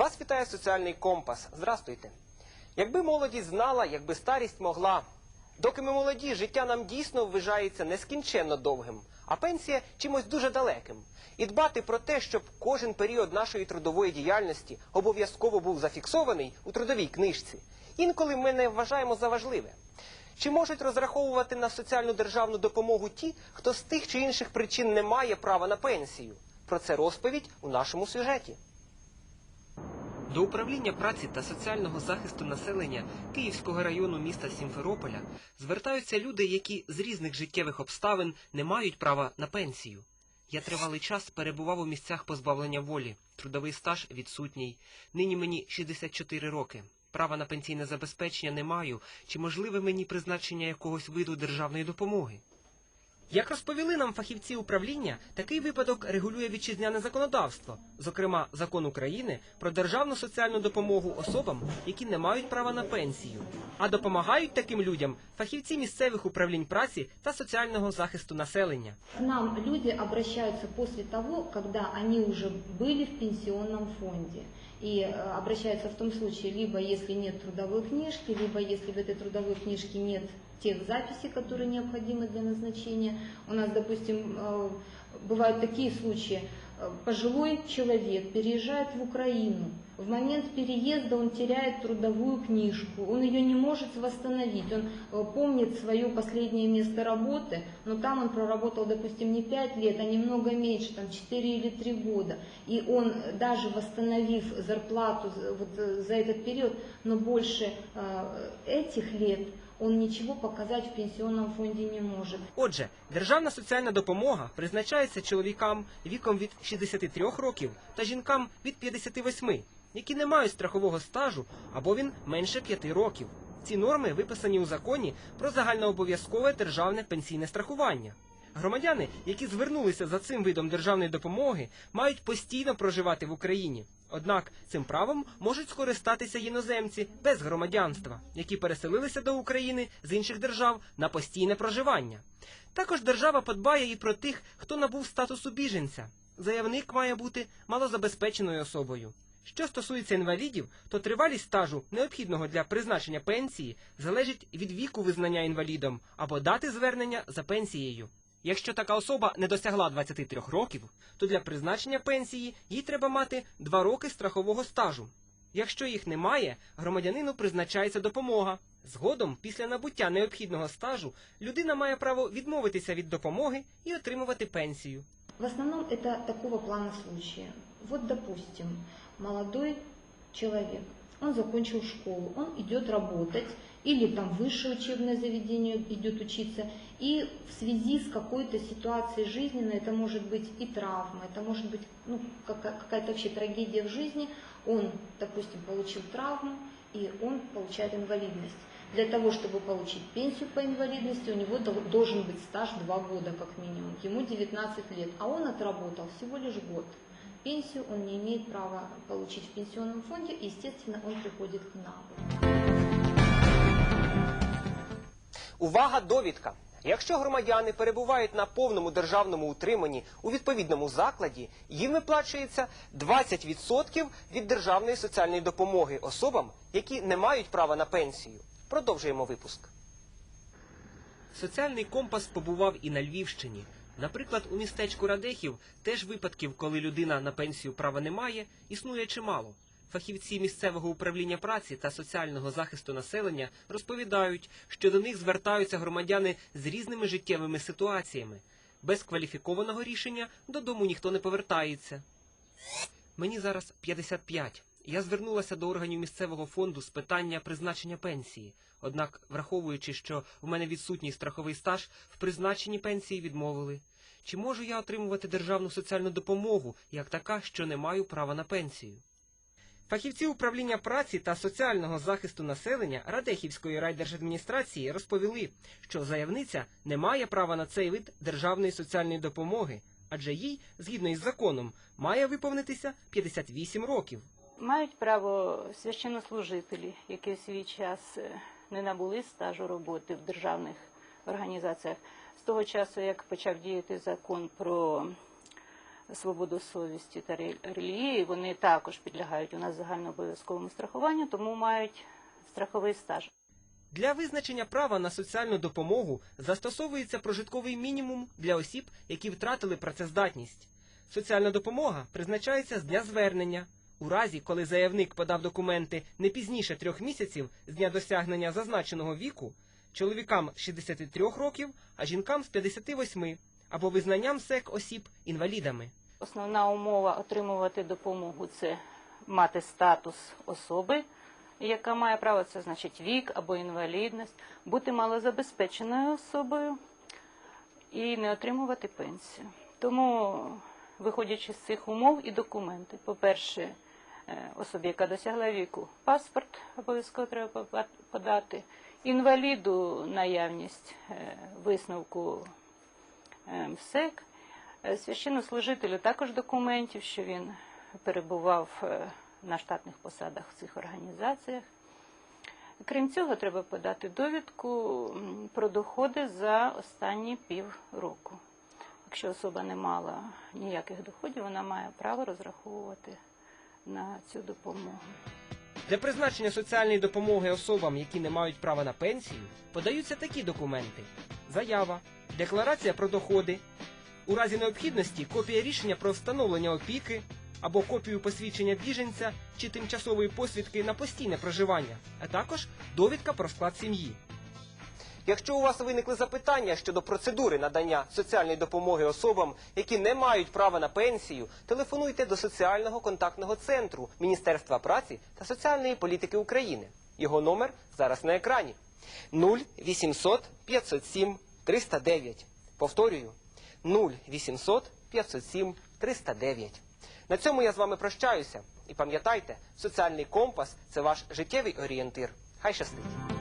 Вас вітає соціальний компас. Здрастуйте. Якби молодість знала, якби старість могла. Доки ми молоді, життя нам дійсно вважається нескінченно довгим, а пенсія чимось дуже далеким. І дбати про те, щоб кожен період нашої трудової діяльності обов'язково був зафіксований у трудовій книжці. Інколи ми не вважаємо за важливе. Чи можуть розраховувати на соціальну державну допомогу ті, хто з тих чи інших причин не має права на пенсію? Про це розповідь у нашому сюжеті. До управління праці та соціального захисту населення Київського району міста Сімферополя звертаються люди, які з різних життєвих обставин не мають права на пенсію. Я тривалий час перебував у місцях позбавлення волі. Трудовий стаж відсутній. Нині мені 64 роки. Права на пенсійне забезпечення не маю. Чи можливе мені призначення якогось виду державної допомоги? Як розповіли нам фахівці управління, такий випадок регулює вітчизняне законодавство, зокрема закон України про державну соціальну допомогу особам, які не мають права на пенсію. А допомагають таким людям фахівці місцевих управлінь праці та соціального захисту населення. К нам люди обращаются после того, когда они уже были в пенсионном фонде. И э, обращаются в том случае, либо если нет трудовой книжки, либо если в этой трудовой книжке нет тех записей, которые необходимы для назначения. У нас, допустим, э, бывают такие случаи. Э, Пожилой человек переезжает в Украину. В момент переезда он теряет трудовую книжку, он ее не может восстановить, он э, помнит свое последнее место работы, но там он проработал, допустим, не 5 лет, а немного меньше, там 4 или 3 года. И он, даже восстановив зарплату за- вот, за этот период, но больше этих лет, он ничего показать в пенсионном фонде не может. Отже, державна соціальна допомога призначається чоловікам віком від 63 років та жінкам від 58, які не мають страхового стажу або він менше 5 років. Ці норми виписані у законі про загальнообов'язкове державне пенсійне страхування. Громадяни, які звернулися за цим видом державної допомоги, мають постійно проживати в Україні. Однак цим правом можуть скористатися іноземці без громадянства, які переселилися до України з інших держав на постійне проживання. Також держава подбає і про тих, хто набув статусу біженця. Заявник має бути малозабезпеченою особою. Що стосується інвалідів, то тривалість стажу, необхідного для призначення пенсії, залежить від віку визнання інвалідом або дати звернення за пенсією. Якщо така особа не досягла 23 років, то для призначення пенсії їй треба мати 2 роки страхового стажу. Якщо їх немає, громадянину призначається допомога. Згодом, після набуття необхідного стажу, людина має право відмовитися від допомоги і отримувати пенсію. В основном это такого плана случая. Вот, допустим, молодой человек, он закончил школу, он идет работать или там высшее учебное заведение идет учиться, и в связи с какой-то ситуацией жизненной, это может быть и травма, это может быть ну, кака- какая-то вообще трагедия в жизни, он, допустим, получил травму, и он получает инвалидность. Для того, чтобы получить пенсию по инвалидности, у него дол- должен быть стаж 2 года как минимум. Ему 19 лет, а он отработал всего лишь год. Пенсию он не имеет права получить в пенсионном фонде, и, естественно, он приходит к нам. Увага, довідка! Якщо громадяни перебувають на повному державному утриманні у відповідному закладі, їм виплачується 20% від державної соціальної допомоги особам, які не мають права на пенсію. Продовжуємо випуск. Соціальний компас побував і на Львівщині. Наприклад, у містечку Радехів теж випадків, коли людина на пенсію права не має, існує чимало. Фахівці місцевого управління праці та соціального захисту населення розповідають, що до них звертаються громадяни з різними життєвими ситуаціями. Без кваліфікованого рішення додому ніхто не повертається. Мені зараз 55. Я звернулася до органів місцевого фонду з питання призначення пенсії. Однак, враховуючи, що в мене відсутній страховий стаж, в призначенні пенсії відмовили. Чи можу я отримувати державну соціальну допомогу як така, що не маю права на пенсію? Фахівці управління праці та соціального захисту населення Радехівської райдержадміністрації розповіли, що заявниця не має права на цей вид державної соціальної допомоги, адже їй, згідно із законом, має виповнитися 58 років. Мають право священнослужителі, які в свій час е, не набули стажу роботи в державних організаціях. З того часу, як почав діяти закон про свободу совісті та релігії, вони також підлягають у нас загальнообов'язковому страхуванню, тому мають страховий стаж. Для визначення права на соціальну допомогу застосовується прожитковий мінімум для осіб, які втратили працездатність. Соціальна допомога призначається з дня звернення. У разі, коли заявник подав документи не пізніше трьох місяців з дня досягнення зазначеного віку, чоловікам з 63 років, а жінкам з 58, або визнанням СЕК осіб інвалідами. Основна умова отримувати допомогу це мати статус особи, яка має право, це значить вік або інвалідність, бути малозабезпеченою особою і не отримувати пенсію. Тому, виходячи з цих умов і документи, по-перше, е, особі, яка досягла віку, паспорт обов'язково треба подати, інваліду наявність е, висновку е, МСЕК, Е, священнослужителю також документів, що він перебував е, на штатних посадах в цих організаціях. Крім цього, треба подати довідку про доходи за останні півроку. Якщо особа не мала ніяких доходів, вона має право розраховувати на цю допомогу. Для призначення соціальної допомоги особам, які не мають права на пенсію, подаються такі документи: заява, декларація про доходи, у разі необхідності копія рішення про встановлення опіки або копію посвідчення біженця чи тимчасової посвідки на постійне проживання, а також довідка про склад сім'ї. Якщо у вас виникли запитання щодо процедури надання соціальної допомоги особам, які не мають права на пенсію, телефонуйте до соціального контактного центру Міністерства праці та соціальної політики України. Його номер зараз на екрані 0800 507 309. Повторюю 0800 507 309. На цьому я з вами прощаюся. І пам'ятайте, соціальний компас це ваш життєвий орієнтир. Хай щастить!